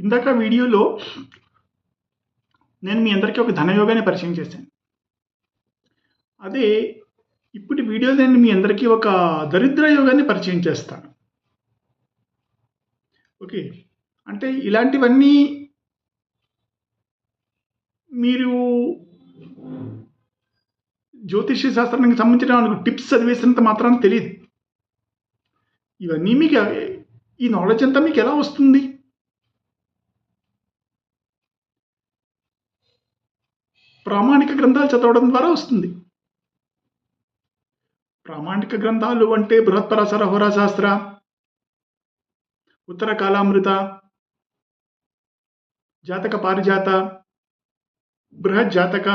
ఇందాక వీడియోలో నేను మీ అందరికీ ఒక ధనయోగాన్ని పరిచయం చేశాను. అదే ఇప్పుడు వీడియో నేను మీ అందరికీ ఒక దరిద్ర యోగాన్ని పరిచయం చేస్తాను. ఓకే? అంటే ఇలాంటివన్నీ మీరు జ్యోతిష్య శాస్త్రానికి సంబంధించిన నాలుగు టిప్స్ చదివేసినంత మాత్రం తెలియదు. ఇవన్నీ మీకు ఈ నాలెడ్జ్ అంతా మీకు ఎలా వస్తుంది? ప్రామాణిక గ్రంథాలు చదవడం ద్వారా వస్తుంది. ప్రామాణిక గ్రంథాలు అంటే బృహత్పరాశర హోరాశాస్త్ర ఉత్తర కాలామృత జాతక పారిజాత బృహత్ జాతక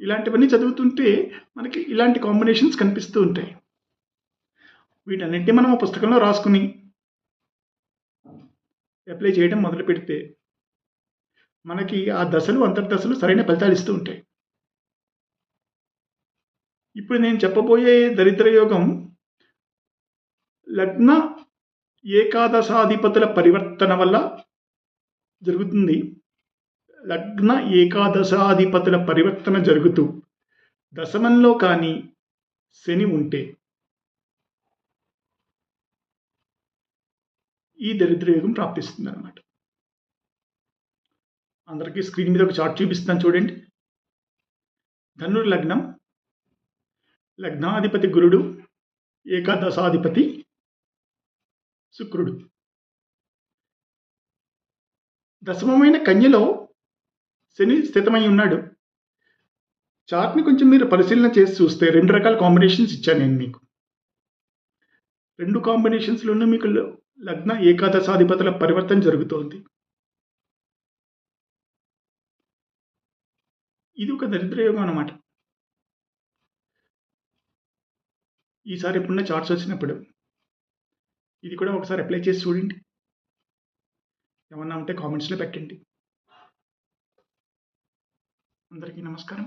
ఇలాంటివన్నీ చదువుతుంటే మనకి ఇలాంటి కాంబినేషన్స్ కనిపిస్తూ ఉంటాయి. వీటన్నింటినీ మనం ఆ పుస్తకంలో రాసుకుని అప్లై చేయడం మొదలు పెడితే మనకి ఆ దశలు అంతర్దశలు సరైన ఫలితాలు ఇస్తూ ఉంటాయి. ఇప్పుడు నేను చెప్పబోయే దరిద్ర యోగం లగ్న ఏకాదశాధిపతుల పరివర్తన వల్ల జరుగుతుంది. లగ్న ఏకాదశాధిపతుల పరివర్తన జరుగుతూ దశమంలో కానీ శని ఉంటే ఈ దరిద్ర యోగం ప్రాప్తిస్తుంది అనమాట అందరికీ స్క్రీన్ మీద ఒక చార్ట్ చూపిస్తాను చూడండి. ధనుర్ లగ్నం. లగ్నాధిపతి గురుడు ఏకాదశాధిపతి శుక్రుడు. దశమమైన కన్యలో శని స్థితమై ఉన్నాడు. చార్ట్ని కొంచెం మీరు పరిశీలన చేసి చూస్తే రెండు రకాల కాంబినేషన్స్ ఇచ్చాను నేను మీకు. రెండు కాంబినేషన్స్లోనూ మీకు లగ్న ఏకాదశాధిపతుల పరివర్తన జరుగుతోంది. ఇది ఒక దరిద్రయోగం అనమాట ఈసారి ఎప్పుడన్నా చార్ట్స్ వచ్చినప్పుడు ఇది కూడా ఒకసారి అప్లై చేసి చూడండి. ఏమన్నా ఉంటే కామెంట్స్లో పెట్టండి. అందరికీ నమస్కారం.